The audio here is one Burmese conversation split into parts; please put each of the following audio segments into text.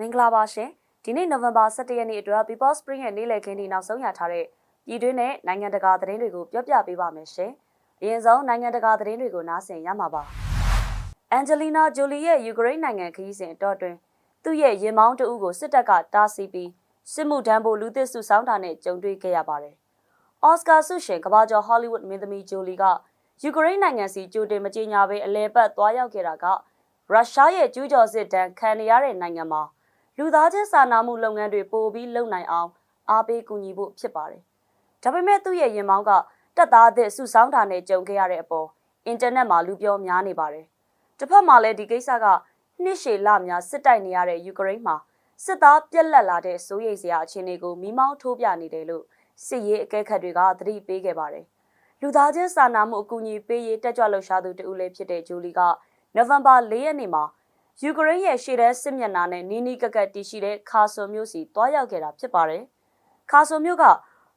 မင်္ဂလာပါရှင်ဒီနေ့နိုဝင်ဘာ17ရက်နေ့အတွက် People Spring ရဲ့နေ့လည်ခင်းဒီနောက်ဆုံးရထားတဲ့ပြည်တွင်းနဲ့နိုင်ငံတကာသတင်းတွေကိုပြောပြပေးပါမယ်ရှင်အရင်ဆုံးနိုင်ငံတကာသတင်းတွေကိုနားဆင်ရမှာပါအန်ဂျလီနာဂျိုလီရဲ့ယူကရိန်းနိုင်ငံခရီးစဉ်အတော့တွင်သူ့ရဲ့ရင်မောင်းတအုပ်ကိုစစ်တပ်ကတားဆီးပြီးစစ်မှုထမ်းဖို့လူသစ်စုဆောင်းတာနဲ့ကြုံတွေ့ခဲ့ရပါတယ်အော်စကာဆုရှင်ကမ္ဘာကျော်ဟောလိဝုဒ်မင်းသမီးဂျိုလီကယူကရိန်းနိုင်ငံစီကြိုတင်မကြေညာဘဲအလဲပတ်သွားရောက်ခဲ့တာကရုရှားရဲ့ကျူးကျော်စစ်တမ်းခံရတဲ့နိုင်ငံမှာ လူသားချင်းစာနာမှုလုပ်ငန်းတွေပိုပြီးလုပ်နိုင်အောင်အားပေးကူညီဖို့ဖြစ်ပါတယ်။ဒါပေမဲ့သူ့ရဲ့ရင်မောင်းကတက်သားအသစ်စုဆောင်းတာနဲ့ကြုံခဲ့ရတဲ့အပေါ်အင်တာနက်မှာလူပြောများနေပါတယ်။တစ်ဖက်မှာလည်းဒီကိစ္စကနှစ်ရှည်လများစစ်တိုက်နေရတဲ့ယူကရိန်းမှာစစ်သားပြက်လက်လာတဲ့စိုးရိမ်စရာအခြေအနေကိုမိမောင်းထိုးပြနေတယ်လို့စစ်ရေးအကဲခတ်တွေကသတိပေးခဲ့ပါတယ်။လူသားချင်းစာနာမှုအကူအညီပေးရေးတက်ကြွလှုပ်ရှားသူတဦးလည်းဖြစ်တဲ့ဂျူလီကနိုဝင်ဘာ၄ရက်နေ့မှာ ယူကရိန်းရဲ့ရှေ့တန်းစစ်မျက်နှာနဲ့နီးနီးကပ်ကပ်တည်ရှိတဲ့ခါဆိုမြို့စီတွားရောက်ခဲ့တာဖြစ်ပါတယ်။ခါဆိုမြို့က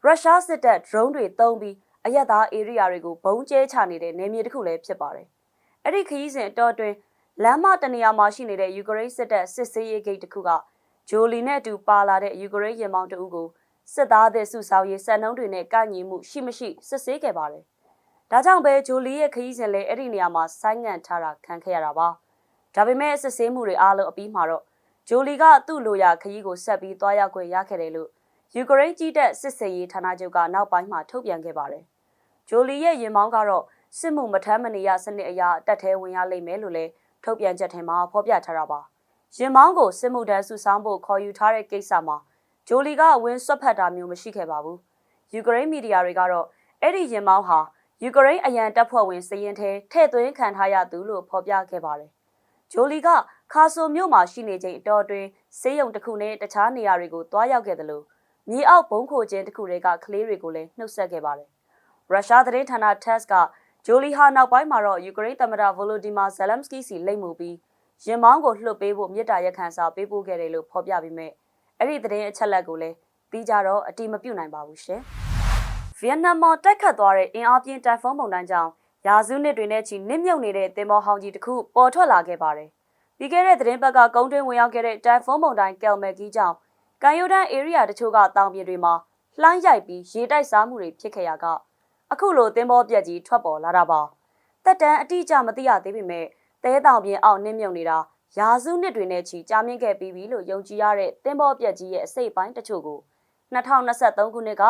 ရုရှားစစ်တပ် drone တွေတုံးပြီးအရက်သား area တွေကိုဘုံကျဲချနေတဲ့နယ်မြေတစ်ခုလည်းဖြစ်ပါတယ်။အဲ့ဒီခရီးစဉ်အတော်အတွင်းလမ်းမတနေရာမှာရှိနေတဲ့ယူကရိန်းစစ်တပ်စစ်ဆေးရေးဂိတ်တစ်ခုကဂျိုလီနဲ့အတူပါလာတဲ့ယူကရိန်းရင်မောင်းတအုပ်ကိုစစ်သားတဲ့စုဆောင်ရေးစံနှုန်းတွေနဲ့ကန့်ညီမှုရှိမရှိစစ်ဆေးခဲ့ပါတယ်။ဒါကြောင့်ပဲဂျိုလီရဲ့ခရီးစဉ်လည်းအဲ့ဒီနေရာမှာဆိုင်းငံ့ထားတာခံခဲ့ရတာပါ။ ဒါပေမဲ့စစ်ဆေးမှုတွေအားလုံးအပြီးမှာတော့ဂျိုလီကသူ့လိုရာခရီးကိုဆက်ပြီးသွားရောက်ခွင့်ရခဲ့တယ်လို့ယူကရိန်းကြီးတပ်စစ်ဆေးရေးဌာနချုပ်ကနောက်ပိုင်းမှာထုတ်ပြန်ခဲ့ပါတယ်။ဂျိုလီရဲ့ရင်မောင်းကတော့စစ်မှုမထမ်းမနေရစနစ်အရာတက်သေးဝင်ရလိမ့်မယ်လို့လည်းထုတ်ပြန်ချက်ထဲမှာဖော်ပြထားတာပါ။ရင်မောင်းကိုစစ်မှုထမ်းစုဆောင်းဖို့ခေါ်ယူထားတဲ့ကိစ္စမှာဂျိုလီကဝင်းဆွတ်ဖက်တာမျိုးမရှိခဲ့ပါဘူး။ယူကရိန်းမီဒီယာတွေကတော့အဲ့ဒီရင်မောင်းဟာယူကရိန်းအရန်တပ်ဖွဲ့ဝင်စည်ရင်ထဲထည့်သွင်းခံထားရသူလို့ဖော်ပြခဲ့ပါတယ်။ ဂျိုလီကခါဆိုမြို့မှာရှိနေချိန်အတော်အတွင်းဆေးရုံတစ်ခုနဲ့တခြားနေရာတွေကိုတွားရောက်ခဲ့တယ်လို့မြေအောက်ဘုံခိုခြင်းတစ်ခုတွေကကလေးတွေကိုလည်းနှုတ်ဆက်ခဲ့ပါတယ်။ရုရှားသတင်းဌာန TASS ကဂျိုလီဟာနောက်ပိုင်းမှာတော့ယူကရိန်းသမ္မတဗိုလိုဒီမာဇယ်လမ်စကီစီလိပ်မှုပြီးရင်မောင်းကိုလှုပ်ပေးဖို့မြစ်တာရက်ခံစာပေးပို့ခဲ့တယ်လို့ဖော်ပြပြီးမြဲအဲ့ဒီသတင်းအချက်လက်ကိုလည်းပြီးကြတော့အတိမပြုတ်နိုင်ပါဘူးရှင်။ဗီယက်နမ်မှာတိုက်ခတ်သွားတဲ့အင်အားပြင်းတိုင်ဖုန်းမုန်တိုင်းကြောင့် ရာစုနှစ်တွေနဲ့ချီနစ်မြုပ်နေတဲ့တင်မောဟောင်းကြီးတစ်ခုပေါ်ထွက်လာခဲ့ပါတယ်။ပြီးခဲ့တဲ့သတင်းပတ်ကကုန်းတွင်းဝင်ရောက်ခဲ့တဲ့တိုင်ဖုန်းမုန်တိုင်းကယ်မယ်ဂီကြောင့်ကန်ယိုဒန် area တချို့ကတောင်ပြင်တွေမှာလှမ်းရိုက်ပြီးရေတိုက်စားမှုတွေဖြစ်ခဲ့ရကအခုလိုတင်မောပြက်ကြီးထွက်ပေါ်လာတာပါ။တက်တန်းအတိအကျမသိရသေးပေမဲ့တဲတောင်ပြင်အောက်နစ်မြုပ်နေတာရာစုနှစ်တွေနဲ့ချီကြာမြင့်ခဲ့ပြီးပြီလို့ယုံကြည်ရတဲ့တင်မောပြက်ကြီးရဲ့အစိတ်ပိုင်းတချို့ကို2023ခုနှစ်က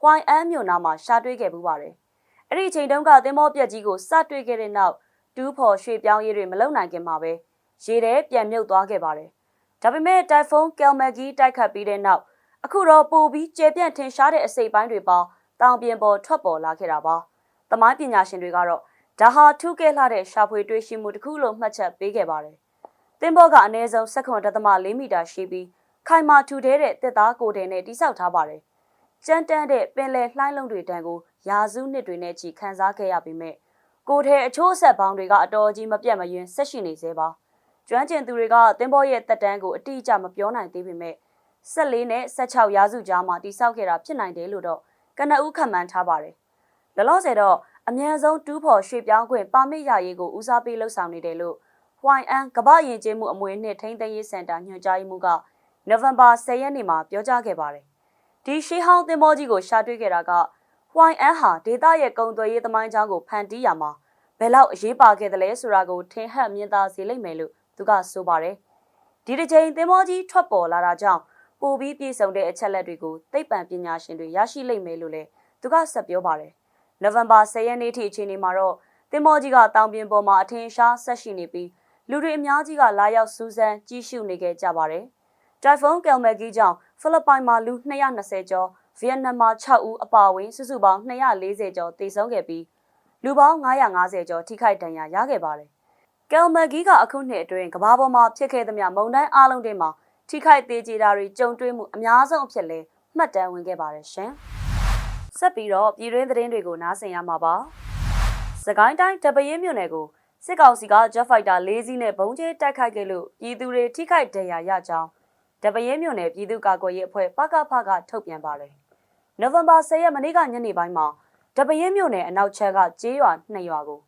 ဟွိုင်အန်မြို့နာမှာရှာတွေ့ခဲ့ပူပါတယ်။ အဲ့ဒီအချိန်တုန်းကသင်္ဘောပြက်ကြီးကိုစတွေ့ခဲ့တဲ့နောက်တူးဖော်ရွှေ့ပြောင်းရေးတွေမလုပ်နိုင်ခင်မှာပဲရေထဲပြန်မြုပ်သွားခဲ့ပါတယ်။ဒါပေမဲ့တိုင်ဖုန်းကယ်မဂီတိုက်ခတ်ပြီးတဲ့နောက်အခုတော့ပိုပြီးကျေပြန့်ထင်ရှားတဲ့အစိပ်ပိုင်းတွေပေါင်းတောင်ပြင်ပေါ်ထွက်ပေါ်လာခဲ့တာပါ။သမိုင်းပညာရှင်တွေကတော့ဒါဟာထူးကဲလှတဲ့ရှာဖွေတွေ့ရှိမှုတစ်ခုလို့မှတ်ချက်ပေးခဲ့ပါတယ်။သင်္ဘောကအနည်းဆုံး7.4မီတာရှိပြီးခိုင်မာထူထဲတဲ့တက်သားကိုတယ်နဲ့တိစောက်ထားပါတယ်။ ကြမ်းတမ်းတဲ့ပင်လယ်လှိုင်းလုံးတွေတန်ကိုရာစုနှစ်တွေနဲ့ချီခန်းစားခဲ့ရပေမဲ့ကိုထဲအချိုးဆက်ပေါင်းတွေကအတော်ကြီးမပြတ်မယွင်းဆက်ရှိနေသေးပါ။ကျွမ်းကျင်သူတွေကသင်္ဘောရဲ့တက်တန်းကိုအတိအကျမပြောနိုင်သေးပေမဲ့14နဲ့16ရာစုကြားမှာတိစောက်ခဲ့တာဖြစ်နိုင်တယ်လို့တော့ကနအူးခံမှန်းထားပါတယ်။လလောဆယ်တော့အမြန်ဆုံးတူးဖော်ရွှေ့ပြောင်းခွင့်ပါမစ်ရရေးကိုဦးစားပေးလှုပ်ဆောင်နေတယ်လို့ YN ကမ္ဘာရင်ကျင်းမှုအမွေနှစ်ထိန်းသိမ်းရေးစင်တာညွှန်ကြားရေးမှူးကနိုဝင်ဘာ10ရက်နေ့မှာပြောကြားခဲ့ပါတယ်။ ဒီရှေးဟောင်းသင်္ဘောကြီးကိုရှာတွေ့ခဲ့တာက YN ဟာဒေတာရဲ့ကုံသွယ်ရေးသမိုင်းကြောင်းကိုဖန်တီးရမှာဘယ်လောက်အရေးပါခဲ့တယ်လဲဆိုတာကိုထင်ဟပ်မြင်သာစေလိမ့်မယ်လို့သူကဆိုပါတယ်။ဒီတစ်ချိန်သင်္ဘောကြီးထွက်ပေါ်လာတာကြောင့်ပိုပြီးပြည့်စုံတဲ့အချက်လက်တွေကိုသိပ္ပံပညာရှင်တွေရရှိလိမ့်မယ်လို့လည်းသူကဆက်ပြောပါတယ်။နိုဝင်ဘာ10ရက်နေ့ထိအချိန်ဒီမှာတော့သင်္ဘောကြီးကတောင်ပြင်ပေါ်မှာအထင်ရှားဆက်ရှိနေပြီးလူတွေအများကြီးကလာရောက်စူးစမ်းကြည့်ရှုနေခဲ့ကြပါတယ်။တိုင်ဖုန်းကယ်မဂီကြောင့် ဖိလစ်ပိုင်မှာလူ220ကျော်ဗီယက်နမ်မှာ6ဦးအပါအဝင်စုစုပေါင်း240ကျော်သေဆုံးခဲ့ပြီးလူပေါင်း950ကျော်ထိခိုက်ဒဏ်ရာရခဲ့ပါတယ်။ကယ်မဂီကအခုနှစ်အတွင်းကမ္ဘာပေါ်မှာဖြစ်ခဲ့သမျှမုန်တိုင်းအလုံးတွေမှာထိခိုက်သေးကြတာတွေကြုံတွေ့မှုအများဆုံးအဖြစ်လဲမှတ်တမ်းဝင်ခဲ့ပါတယ်ရှင်။ဆက်ပြီးတော့ပြည်တွင်းသတင်းတွေကိုနားဆင်ရမှာပါ။စကိုင်းတိုင်းတပရင်းမြို့နယ်ကိုစစ်ကောင်စီက Jet Fighter ၄စီးနဲ့ဘုံကျဲတိုက်ခိုက်ခဲ့လို့ပြည်သူတွေထိခိုက်ဒဏ်ရာရကြောင်း တပရင်းမြို့နယ်ပြည်သူ့ကာကွယ်ရေးအဖွဲ့ပကဖကထုတ်ပြန်ပါတယ်။နိုဝင်ဘာ10ရက်မနေ့ကညနေပိုင်းမှာတပရင်းမြို့နယ်အနောက်ချက်ကကျေးရွာနှစ်ရွာကို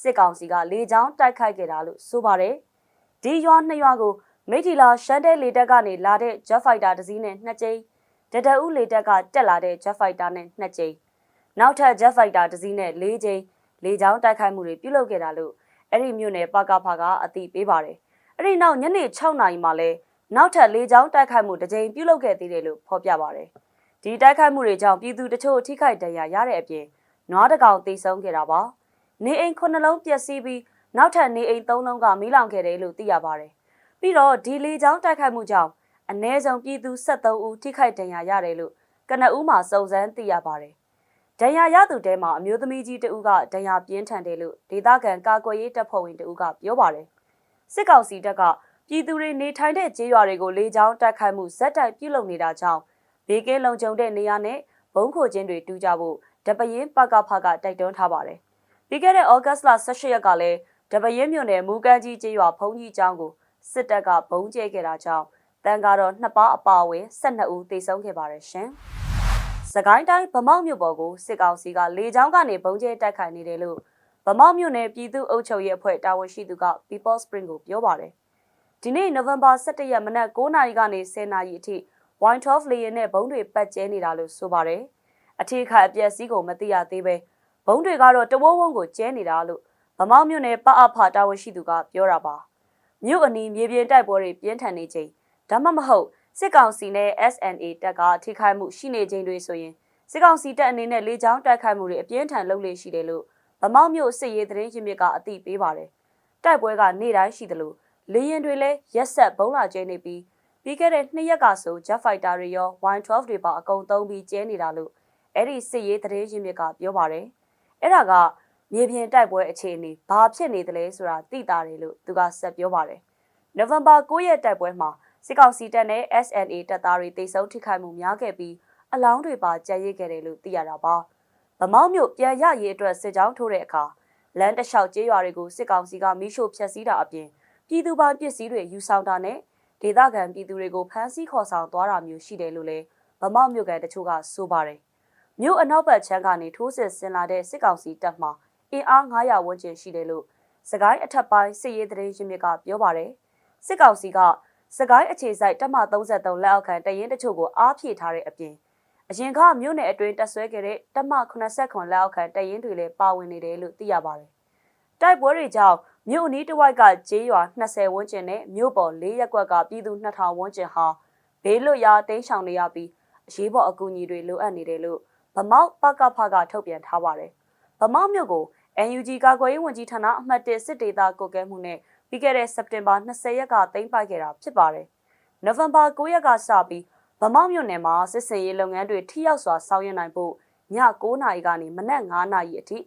စစ်ကောင်စီကလေကြောင်းတိုက်ခိုက်ခဲ့တာလို့ဆိုပါတယ်။ဒီရွာနှစ်ရွာကိုမိထီလာရှမ်းတဲလေတက်ကနေလာတဲ့ Jet Fighter တစ်စီးနဲ့နှစ်ကြိမ်တတအူးလေတက်ကတက်လာတဲ့ Jet Fighter နဲ့နှစ်ကြိမ်နောက်ထပ် Jet Fighter တစ်စီးနဲ့၄ကြိမ်လေကြောင်းတိုက်ခိုက်မှုတွေပြုလုပ်ခဲ့တာလို့အဲ့ဒီမြို့နယ်ပကဖကအသိပေးပါတယ်အဲ့ဒီနောက်ညနေ6နာရီမှာလဲ နောက်ထပ်လေကြောင်းတိုက်ခိုက်မှုတစ်ကြိမ်ပြုလုပ်ခဲ့သေးတယ်လို့ဖော်ပြပါတယ်ဒီတိုက်ခိုက်မှုတွေကြောင့်ပြည်သူတချို့ထိခိုက်ဒဏ်ရာရတဲ့အပြင်နွားတကောင်တိတ်ဆုံးခဲ့တာပါနေအိမ်ခုနှလုံးပျက်စီးပြီးနောက်ထပ်နေအိမ်၃လုံးကမီးလောင်ခဲ့တယ်လို့သိရပါတယ်ပြီးတော့ဒီလေကြောင်းတိုက်ခိုက်မှုကြောင့်အ ਨੇ ဆုံးပြည်သူ73ဦးထိခိုက်ဒဏ်ရာရတယ်လို့ကနအူးမှာစုံစမ်းသိရပါတယ်ဒဏ်ရာရသူတဲမှာအမျိုးသမီးကြီးတဦးကဒဏ်ရာပြင်းထန်တယ်လို့ဒေသခံကာကွယ်ရေးတပ်ဖွဲ့ဝင်တဦးကပြောပါတယ်စစ်ကောင်စီတပ်က ပြည်သူတွေနေထိုင်တဲ့ကျေးရွာတွေကိုလေကြောင်းတိုက်ခိုက်မှုဇက်တိုက်ပြုလုပ်နေတာကြောင့်ဘေးကင်းလုံခြုံတဲ့နေရာနဲ့ဘုံခိုခြင်းတွေတူကြဖို့တပရင်ပကဖကတိုက်တွန်းထားပါတယ်ပြီးခဲ့တဲ့ဩဂတ်စ်လ18ရက်ကလည်းတပရင်မြို့နယ်မူကန်းကြီးကျေးရွာဘုံကြီးကျောင်းကိုစစ်တပ်ကဘုံကျဲခဲ့တာကြောင့်တန်ကတော့နှစ်ပါးအပါအဝင်12ဦးသေဆုံးခဲ့ပါတယ်ရှင်။စကိုင်းတိုင်းဗမောက်မြို့ပေါ်ကိုစစ်ကောင်စီကလေကြောင်းကနေဘုံကျဲတိုက်ခိုက်နေတယ်လို့ဗမောက်မြို့နယ်ပြည်သူ့အုပ်ချုပ်ရေးအဖွဲ့တာဝန်ရှိသူက People Spring ကိုပြောပါတယ်။ ဒီနေ့နိုဝင်ဘာ17ရက်မနက်9:00နာရီကနေ10:00နာရီအထိ Y12 လေယာဉ်နဲ့ဘုံတွေပတ်ကျဲနေတာလို့ဆိုပါတယ်။အထည်ခါအပြက်စီးကိုမသိရသေးပဲဘုံတွေကတော့တဝုံဝုံကိုကျဲနေတာလို့ဗမောက်မြို့နယ်ပအဖတာဝန်ရှိသူကပြောတာပါ။မြို့အနီးမြေပြင်တိုက်ပွဲတွေပြင်းထန်နေချိန်ဒါမှမဟုတ်စစ်ကောင်စီနဲ့ SNA တပ်ကထိခိုက်မှုရှိနေခြင်းတွေဆိုရင်စစ်ကောင်စီတပ်အနေနဲ့လေကြောင်းတိုက်ခိုက်မှုတွေအပြင်းထန်လုပ်လေရှိတယ်လို့ဗမောက်မြို့စစ်ရေးသတင်းရင်းမြစ်ကအသိပေးပါတယ်။တိုက်ပွဲကနေ့တိုင်းရှိတယ်လို့ လေရင်တွေလည်းရက်ဆက်ဘုံလာကျဲနေပြီးပြီးခဲ့တဲ့နှစ်ရက်ကဆို Jet Fighter တွေရော Y12 တွေပါအကုန်သုံးပြီးကျဲနေတာလို့အဲ့ဒီစစ်ရေးသတင်းရင်းမြစ်ကပြောပါတယ်။အဲ့ဒါကမြေပြင်တိုက်ပွဲအခြေအနေဘာဖြစ်နေသလဲဆိုတာသိတာတယ်လို့သူကဆက်ပြောပါတယ်။နိုဝင်ဘာ9ရက်တိုက်ပွဲမှာစစ်ကောင်စီတပ်နဲ့ SNA တပ်သားတွေတိတ်ဆုံးထိခိုက်မှုများခဲ့ပြီးအလောင်းတွေပါကြံရစ်ခဲ့တယ်လို့သိရတာပါ။ဗမောက်မြို့ပြန်ရရေးအတွက်စစ်ကြောင်းထိုးတဲ့အခါလမ်းတစ်လျှောက်ကျေးရွာတွေကိုစစ်ကောင်စီကမိရှို့ဖျက်ဆီးတာအပြင် ပြည်သူပိုင်ပစ္စည်းတွေယူဆောင်တာနဲ့ဒေသခံပြည်သူတွေကိုဖမ်းဆီးခေါ်ဆောင်သွားတာမျိုးရှိတယ်လို့လည်းဗမောက်မြို့ကန်တချို့ကဆိုပါတယ်။မြို့အနောက်ဘက်ချမ်းကနေထိုးစစ်ဆင်လာတဲ့စစ်ကောင်စီတပ်မှအင်အား900ဝန်းကျင်ရှိတယ်လို့စကိုင်းအထက်ပိုင်းစစ်ရေးသတင်းရင်းမြစ်ကပြောပါတယ်။စစ်ကောင်စီကစကိုင်းအခြေစိုက်တပ်မ33လက်အောက်ခံတရင်တချို့ကိုအားဖြည့်ထားတဲ့အပြင်အရင်ကမြို့နယ်အတွင်းတက်ဆွဲခဲ့တဲ့တပ်မ89လက်အောက်ခံတရင်တွေလည်းပါဝင်နေတယ်လို့သိရပါတယ်။ တိုက်ပွဲတွေကြောင့်မြို့အနီးတစ်ဝိုက်ကကျေးရွာ20ဝန်းကျင်နဲ့မြို့ပေါ်၄ရပ်ကွက်ကပြည်သူ2000ဝန်းကျင်ဟာဘေးလွတ်ရာတိမ်းရှောင်နေရပြီးအရေးပေါ်အကူအညီတွေလိုအပ်နေတယ်လို့ဗမောက်ပကဖကထုတ်ပြန်ထားပါတယ်။ဗမောက်မြို့ကို NUG ကာကွယ်ရေးဝန်ကြီးဌာနအမှတ်၁စစ်ဒေသကိုကဲမှုနဲ့ပြီးခဲ့တဲ့စက်တင်ဘာ20ရက်ကသိမ်းပိုက်ခဲ့တာဖြစ်ပါတယ်။နိုဝင်ဘာ9ရက်ကစပြီးဗမောက်မြို့နယ်မှာစစ်စင်ရေးလုပ်ငန်းတွေထိရောက်စွာဆောင်ရွက်နိုင်ဖို့ည9နာရီကနေမနက်9နာရီအထိ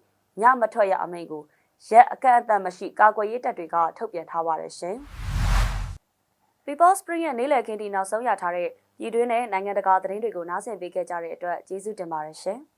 ညမထွက်ရအမိန့်ကို ရက်အကန့်အသတ်မရှိကာကွယ်ရေးတပ်တွေကထုတ်ပြန်ထားပါတယ်ရှင်။ People Spring ရဲ့နေ့လည်ခင်းဒီနောက်ဆုံးရထားတဲ့ပြည်တွင်းနဲ့နိုင်ငံတကာသတင်းတွေကိုနားဆင်ပေးခဲ့ကြတဲ့အတွက်ကျေးဇူးတင်ပါတယ်ရှင်။